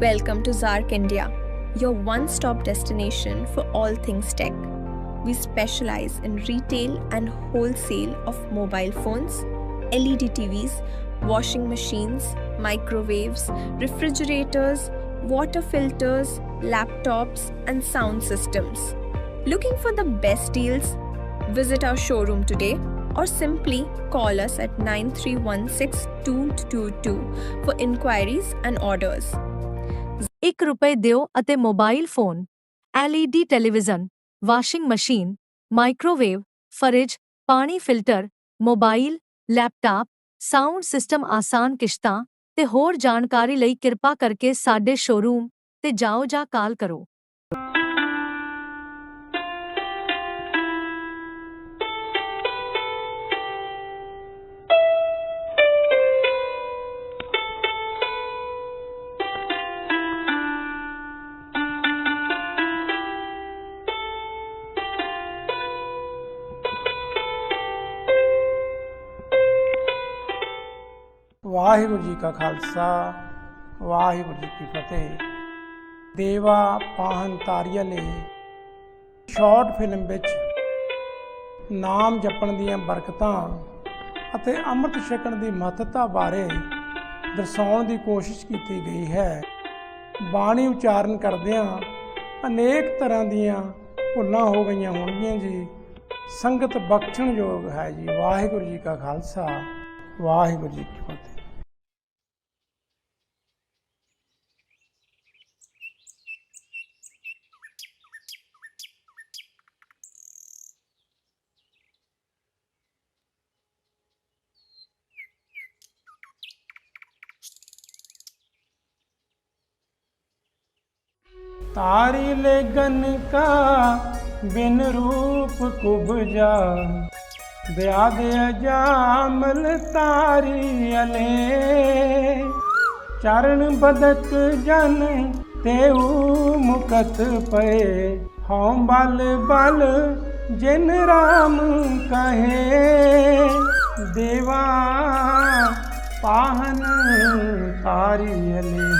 Welcome to Zark India, your one stop destination for all things tech. We specialize in retail and wholesale of mobile phones, LED TVs, washing machines, microwaves, refrigerators, water filters, laptops, and sound systems. Looking for the best deals? Visit our showroom today or simply call us at 9316 for inquiries and orders. 1 ਰੁਪਏ ਦਿਓ ਅਤੇ mobile phone LED television, washing machine, microwave, fridge, ਪਾਣੀ filter, mobile, laptop, sound system ਆਸਾਨ ਕਿਸ਼ਤਾਂ ਤੇ ਹੋਰ ਜਾਣਕਾਰੀ ਲਈ ਕਿਰਪਾ ਕਰਕੇ ਸਾਡੇ ਸ਼ੋਰੂਮ ਤੇ ਜਾਓ ਜਾਂ ਕਾਲ ਕਰੋ। ਵਾਹਿਗੁਰੂ ਜੀ ਕਾ ਖਾਲਸਾ, ਵਾਹਿਗੁਰੂ ਜੀ ਕੀ ਫਤਿਹ। ਦੇਵਾ ਪਾਹਨ ਤਾਰੀਅਲੇ ਸ਼ਾਰਟ ਫਿਲਮ ਵਿੱਚ ਨਾਮ ਜਪਣ ਦੀਆਂ ਬਰਕਤਾਂ ਅਤੇ ਅੰਮ੍ਰਿਤ ਛਕਣ ਦੀ ਮਹੱਤਤਾ ਬਾਰੇ ਦਰਸਾਉਣ ਦੀ ਕੋਸ਼ਿਸ਼ ਕੀਤੀ ਗਈ ਹੈ। ਬਾਣੀ ਉਚਾਰਨ ਕਰਦਿਆਂ ਅਨੇਕ ਤਰ੍ਹਾਂ ਦੀਆਂ ਭੁੱਲਾਂ ਹੋ ਗਈਆਂ ਹੋਣਗੀਆਂ ਜੀ। ਸੰਗਤ ਬਖਸ਼ਣ ਯੋਗ ਹੈ ਜੀ। ਵਾਹਿਗੁਰੂ ਜੀ ਕਾ ਖਾਲਸਾ, ਵਾਹਿਗੁਰੂ ਜੀ ਕੀ ਫਤਿਹ। तारी लेगन का बिन रूप कुबजा ब्याद जामल तारी अले चरण बदक जन तेऊ मुकत पे हौं बल बल जिन राम कहे देवा पाहन तारी अले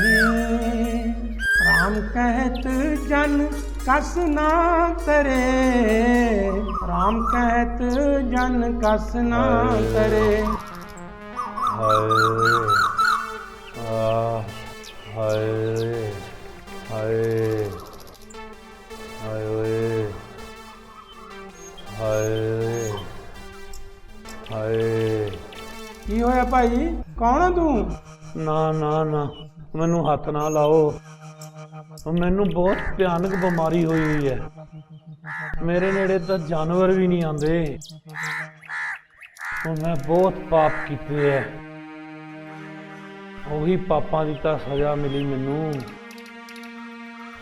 राम कहत जन कस ना करे राम कहत जन कस ना करे ਹਾਏ ਆ ਹਾਏ ਹਾਏ ਹਾਏ ਓਏ ਹਾਏ ਹਾਏ ਕੀ ਹੋਇਆ ਭਾਈ ਕੌਣ ਆ ਤੂੰ ਨਾ ਨਾ ਨਾ ਮੈਨੂੰ ਹੱਥ ਨਾ ਲਾਓ ਉਹ ਮੈਨੂੰ ਬਹੁਤ ਭਿਆਨਕ ਬਿਮਾਰੀ ਹੋਈ ਹੋਈ ਹੈ। ਮੇਰੇ ਨੇੜੇ ਤਾਂ ਜਾਨਵਰ ਵੀ ਨਹੀਂ ਆਉਂਦੇ। ਉਹ ਮੈਂ ਬਹੁਤ ਪਾਪ ਕੀਤੇ ਹੈ ਉਹੀ ਪਾਪਾਂ ਦੀ ਤਾਂ ਸਜ਼ਾ ਮਿਲੀ ਮੈਨੂੰ।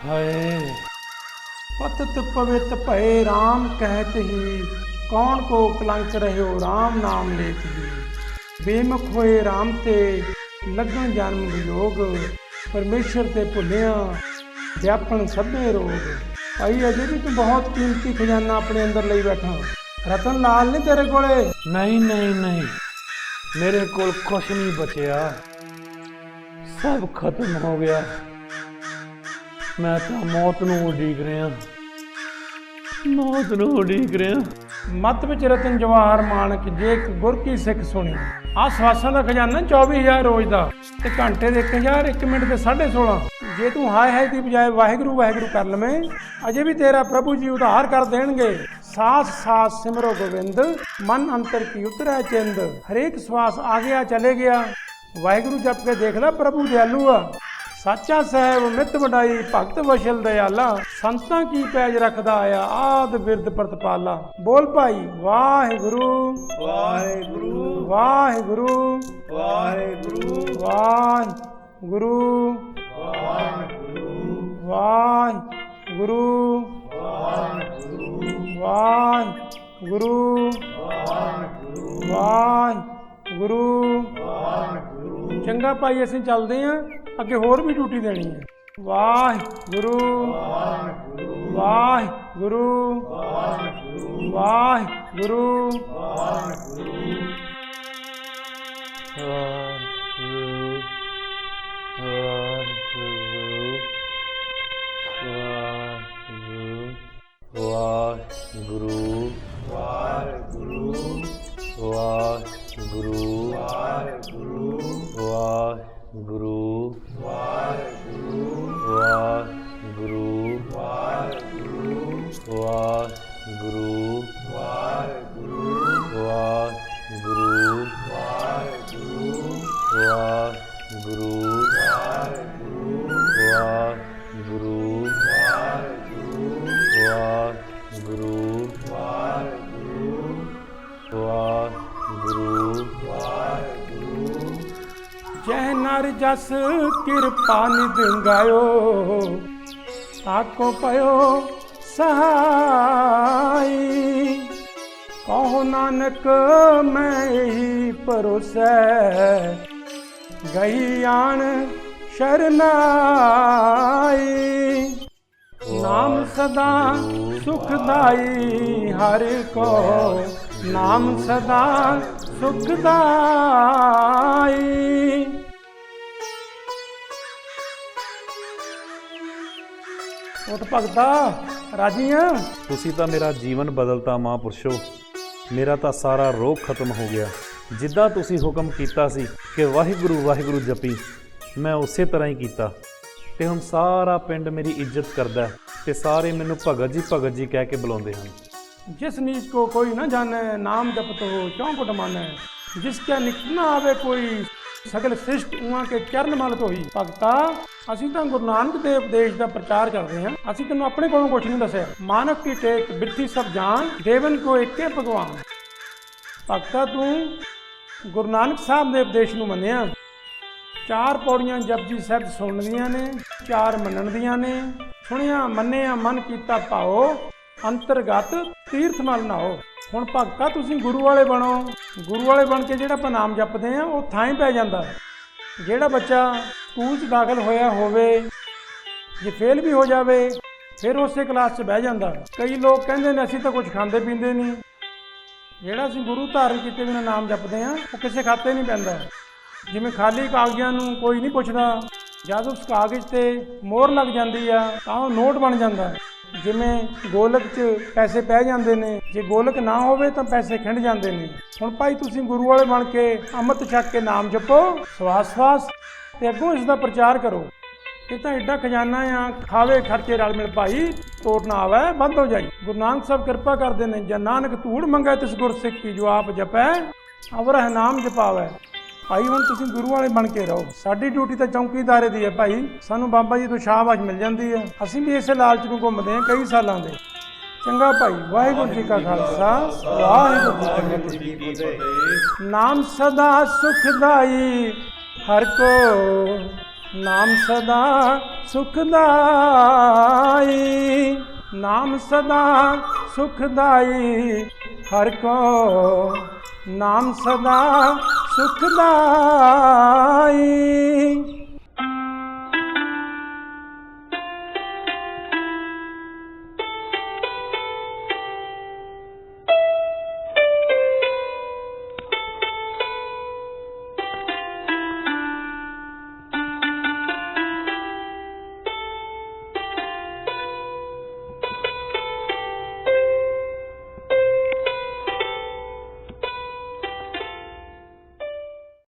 ਹਾਏ। ਪਤਤ ਪਵਿੱਤ ਭਏ RAM ਕਹਿਤ ਹੀ। ਕੌਣ ਕੋ ਕਲੰਕ ਰਹਿਓ RAM ਨਾਮ ਲੇਤ ਹੀ। ਬੇਮੁਖ ਹੋਏ RAM ਤੇ ਲੱਗਣ ਜਨਮ ਵਿਯੋਗ। ਪਰਮੇਸ਼ਰ ਤੇ ਭੁੱਲਿਆ ਵਿਆਪਣ ਸਭੇ ਰੋਗ ਭਾਈ, ਅਜੇ ਵੀ ਤੂੰ ਬਹੁਤ ਕੀਮਤੀ ਖਜ਼ਾਨਾ ਆਪਣੇ ਅੰਦਰ ਲਈ ਬੈਠਾ। ਰਤਨ ਲਾਲ ਨਹੀਂ ਤੇਰੇ ਕੋਲੇ? ਨਹੀਂ ਨਹੀਂ ਨਹੀਂ। ਮੇਰੇ ਕੋਲ ਕੁਛ ਨਹੀਂ ਬਚਿਆ। ਸਭ ਖਤਮ ਹੋ ਗਿਆ। ਮੈਂ ਤਾਂ ਮੌਤ ਨੂੰ ਉਡੀਕ ਰਿਹਾ। ਮੌਤ ਨੂੰ ਉਡੀਕ ਰਿਹਾ। ਮਤ ਵਿੱਚ ਰਤਨ ਜਵਾਹਰ ਮਾਨਕ ਜੇ ਇੱਕ ਗੁਰ ਕੀ ਸਿੱਖ ਸੁਣੀ। ਆ ਦਾ ਖਜ਼ਾਨਾ 24000 ਰੋਜ਼ ਦਾ ਤੇ ਘੰਟੇ ਦੇ 1000 1 ਮਿੰਟ ਦੇ 16.5 ਜੇ ਤੂੰ ਹਾਏ ਹਾਏ ਦੀ ਬਜਾਏ ਵਾਹਿਗੁਰੂ ਵਾਹਿਗੁਰੂ ਕਰ ਲਵੇਂ, ਅਜੇ ਵੀ ਤੇਰਾ ਪ੍ਰਭੂ ਜੀ ਉਧਾਰ ਕਰ ਦੇਣਗੇ। ਸਾਸ ਸਾਸ ਸਿਮਰੋ ਗੋਬਿੰਦ, ਮਨ ਅੰਤਰ ਕੀ ਉਤਰੈ ਚਿੰਦ। ਹਰੇਕ ਸਵਾਸ ਆ ਗਿਆ, ਚਲੇ ਗਿਆ। ਵਾਹਿਗੁਰੂ ਜਪ ਕੇ ਦੇਖ ਲੈ ਪ੍ਰਭੂ ਦਿਆਲੂ ਆ। ਸਾਚਾ ਸਾਹਿਬ ਮਿੱਤ ਵਡਾਈ ਭਗਤ ਵਸ਼ਲ ਦਇਆਲਾ ਸੰਤਾਂ ਕੀ ਪੈਜ ਰੱਖਦਾ ਆਇਆ ਆਦ ਬਿਰਦ ਪ੍ਰਤਪਾਲਾ ਬੋਲ ਭਾਈ ਵਾਹਿਗੁਰੂ ਵਾਹਿਗੁਰੂ ਵਾਹਿਗੁਰੂ ਵਾਹਿਗੁਰੂ ਵਾਹਿਗੁਰੂ ਵਾਹਿਗੁਰੂ ਵਾਹਿਗੁਰੂ ਵਾਹਿਗੁਰੂ ਚੰਗਾ ਭਾਈ ਅਸੀਂ ਚੱਲਦੇ ਆਂ ਅੱਗੇ ਹੋਰ ਵੀ ਡਿਊਟੀ ਦੇਣੀ ਹੈ। ਵਾਹਿਗੁਰੂ। ਵਾਹਿਗੁਰੂ। ਵਾਹਿਗੁਰੂ। ਵਾਹਿਗੁਰੂ। ਵਾਹਿਗੁਰੂ। Waheguru Waheguru Waheguru Waheguru Waheguru Waheguru Hare Guru. ਜਹ ਜਸ ਕਿਰਪਾ ਨਿਧ ਤਾਕੋ ਪਇਓ ਸਹਾਈ। ਕਹੋ ਨਾਨਕ, ਮੈਂ ਇਹੀ ਪਰੋਸੈ ਗਈ ਆਣ ਸ਼ਰਨਾਈ। ਨਾਮ ਸਦਾ ਸੁਖਦਾਈ ਹਰ ਕੋ। ਨਾਮ ਸਦਾ ਸੁਖਦਾਈ। ਉਠ ਭਗਤਾ ਰਾਜੀ ਆ? ਤੁਸੀਂ ਤਾਂ ਮੇਰਾ ਜੀਵਨ ਬਦਲਤਾ ਮਹਾਂਪੁਰਸ਼ੋ। ਮੇਰਾ ਤਾਂ ਸਾਰਾ ਰੋਗ ਖਤਮ ਹੋ ਗਿਆ। ਜਿੱਦਾਂ ਤੁਸੀਂ ਹੁਕਮ ਕੀਤਾ ਸੀ ਕਿ ਵਾਹਿਗੁਰੂ ਵਾਹਿਗੁਰੂ ਜਪੀ ਮੈਂ ਉਸੇ ਤਰ੍ਹਾਂ ਹੀ ਕੀਤਾ। ਤੇ ਹੁਣ ਸਾਰਾ ਪਿੰਡ ਮੇਰੀ ਇੱਜ਼ਤ ਕਰਦਾ ਤੇ ਸਾਰੇ ਮੈਨੂੰ ਭਗਤ ਜੀ ਭਗਤ ਜੀ ਕਹਿ ਕੇ ਬੁਲਾਉਂਦੇ ਹਨ। ਜਿਸ ਨੀਚ ਕੋ ਕੋਈ ਨਾ ਜਾਣੈ ਨਾਮ ਜਪਤ ਹੋ ਚੌਂਕਟ ਮਾਨੈ। ਜਿਸ ਕਾ ਨਿਕਟ ਨਾ ਆਵੇ ਕੋਈ ਸਗਲ ਸ੍ਰਿਸ਼ਟ ਉਹਾਂ ਕੇ ਚਰਨ ਮਲ ਧੋਈ। ਭਗਤਾ, ਅਸੀਂ ਤਾਂ ਗੁਰੂ ਨਾਨਕ ਦੇ ਉਪਦੇਸ਼ ਦਾ ਪ੍ਰਚਾਰ ਕਰਦੇ ਹਾਂ। ਅਸੀਂ ਤੈਨੂੰ ਆਪਣੇ ਕੋਲੋਂ ਕੁਝ ਨਹੀਂ ਦੱਸਿਆ। ਮਾਨਵ ਕੀ ਟੇਕ, ਬਿਰਥੀ ਸਭ ਜਾਣ, ਦੇਵਨ ਕੋ ਏਕੇ ਭਗਵਾਨ। ਭਗਤਾ, ਤੂੰ ਗੁਰੂ ਨਾਨਕ ਸਾਹਿਬ ਦੇ ਉਪਦੇਸ਼ ਨੂੰ ਮੰਨਿਆ। ਚਾਰ ਪੌੜੀਆਂ ਜਪਜੀ ਸਾਹਿਬ ਸੁਣਨ ਦੀਆਂ ਨੇ, ਚਾਰ ਮੰਨਣ ਦੀਆਂ ਨੇ। ਸੁਣਿਆ, ਮੰਨਿਆ, ਮਨ ਕੀਤਾ ਭਾਓ, ਅੰਤਰਗਤ ਤੀਰਥ ਮਲ ਨਾਓ। ਹੁਣ ਭਗਤਾ, ਤੁਸੀਂ ਗੁਰੂ ਵਾਲੇ ਬਣੋ। ਗੁਰੂ ਵਾਲੇ ਬਣ ਕੇ ਜਿਹੜਾ ਆਪਾਂ ਨਾਮ ਜਪਦੇ ਆ ਉਹ ਥਾਂ ਹੀ ਪੈ ਜਾਂਦਾ। ਜਿਹੜਾ ਬੱਚਾ ਸਕੂਲ 'ਚ ਦਾਖਲ ਹੋਇਆ ਹੋਵੇ, ਜੇ ਫੇਲ ਵੀ ਹੋ ਜਾਵੇ, ਫਿਰ ਉਸੇ ਕਲਾਸ 'ਚ ਬਹਿ ਜਾਂਦਾ। ਕਈ ਲੋਕ ਕਹਿੰਦੇ ਨੇ, ਅਸੀਂ ਤਾਂ ਕੁਝ ਖਾਂਦੇ ਪੀਂਦੇ ਨਹੀਂ। ਜਿਹੜਾ ਅਸੀਂ ਗੁਰੂ ਧਾਰਨ ਕੀਤੇ ਬਿਨਾਂ ਨਾਮ ਜਪਦੇ ਆ ਉਹ ਕਿਸੇ ਖਾਤੇ ਨਹੀਂ ਪੈਂਦਾ। ਜਿਵੇਂ ਖਾਲੀ ਕਾਗਜ਼ਾਂ ਨੂੰ ਕੋਈ ਨਹੀਂ ਪੁੱਛਦਾ, ਜਦ ਉਸ ਕਾਗਜ਼ ਤੇ ਮੋਹਰ ਲੱਗ ਜਾਂਦੀ ਆ, ਤਾਂ ਉਹ ਨੋਟ ਬਣ ਜਾਂਦਾ। ਜਿਵੇਂ ਗੋਲਕ 'ਚ ਪੈਸੇ ਪੈ ਜਾਂਦੇ ਨੇ, ਜੇ ਗੋਲਕ ਨਾ ਹੋਵੇ ਤਾਂ ਪੈਸੇ ਖਿੰਡ ਜਾਂਦੇ ਨੇ। ਹੁਣ ਭਾਈ ਤੁਸੀਂ ਗੁਰੂ ਵਾਲੇ ਬਣ ਕੇ ਅੰਮ੍ਰਿਤ ਛਕ ਕੇ ਨਾਮ ਜਪੋ, ਸਵਾਸ ਸਵਾਸ, ਤੇ ਅੱਗੋਂ ਇਸ ਦਾ ਪ੍ਰਚਾਰ ਕਰੋ। ਇਹ ਤਾਂ ਐਡਾ ਖਜ਼ਾਨਾ ਆ, ਖਾਵੇ ਖਰਚੇ ਰਲ ਮਿਲ ਭਾਈ, ਤੋੜ ਨਾ ਆਵੇ, ਬੰਦ ਹੋ ਜਾਈ। ਗੁਰੂ ਨਾਨਕ ਸਾਹਿਬ ਕਿਰਪਾ ਕਰਦੇ ਨੇ, ਜਨ ਨਾਨਕ ਧੂੜ ਮੰਗੈ ਤਿਸ ਗੁਰਸਿੱਖ ਕੀ ਜੋ ਆਪ ਜਪੈ, ਅਵਰਹ ਨਾਮ ਜਪਾਵੇ। ਭਾਈ ਹੁਣ ਤੁਸੀਂ ਗੁਰੂ ਵਾਲੇ ਬਣ ਕੇ ਰਹੋ। ਸਾਡੀ ਡਿਊਟੀ ਤਾਂ ਚੌਂਕੀਦਾਰੇ ਦੀ ਹੈ ਭਾਈ। ਸਾਨੂੰ ਬਾਬਾ ਜੀ ਤੋਂ ਸ਼ਾਬਾਸ਼ ਮਿਲ ਜਾਂਦੀ ਹੈ। ਅਸੀਂ ਵੀ ਇਸੇ ਲਾਲਚ ਨੂੰ ਘੁੰਮਦੇ ਹਾਂ ਕਈ ਸਾਲਾਂ ਦੇ। ਚੰਗਾ ਭਾਈ, ਵਾਹਿਗੁਰੂ ਜੀ ਕਾ ਖਾਲਸਾ। ਵਾਹਿਗੁਰੂ ਜੀ ਕੀ ਫਤਿਹ। ਨਾਮ ਸਦਾ ਸੁਖਦਾਈ। ਹਰ ਕੋ ਨਾਮ ਸਦਾ ਸੁਖਦਾਈ। ਨਾਮ ਸਦਾ ਸੁਖਦਾਈ। ਹਰ ਕੋ ਨਾਮ ਸਦਾ ਸੁਖ ਲਾਈ